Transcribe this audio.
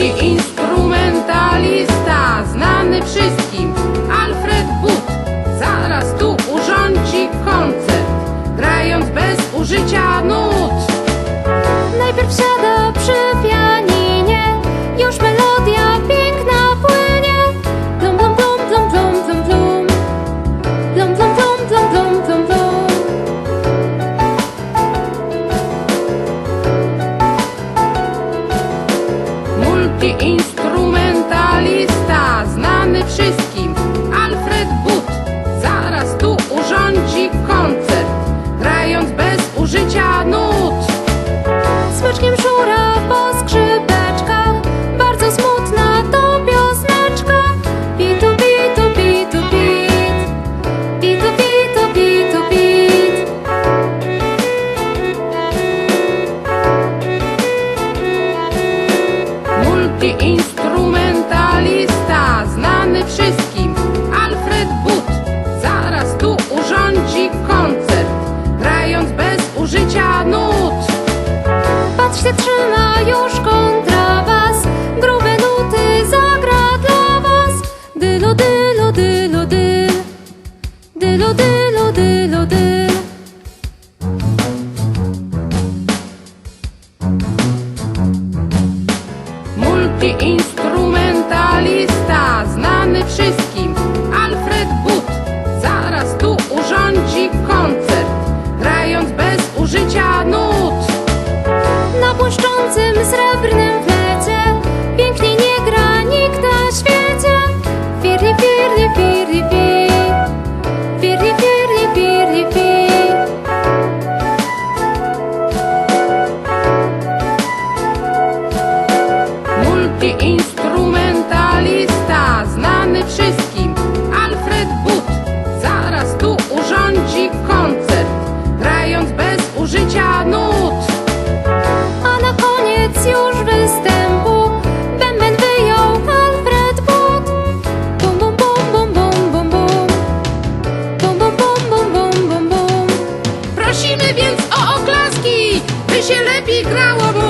Multiinstrumentalista, znany wszystkim, Alfred But. Zaraz tu urządzi koncert, grając bez użycia nut. Najpierw siada Multiinstrumentalista, znany wszystkim, Alfred But. Zaraz tu urządzi koncert, grając bez użycia nut. Patrzcie, trzyma już kontrabas, Multiinstrumentalista, znany wszystkim, Alfred But. Zaraz tu urządzi koncert, grając bez użycia nut. Na błyszczącym srebrnym ще лепі грало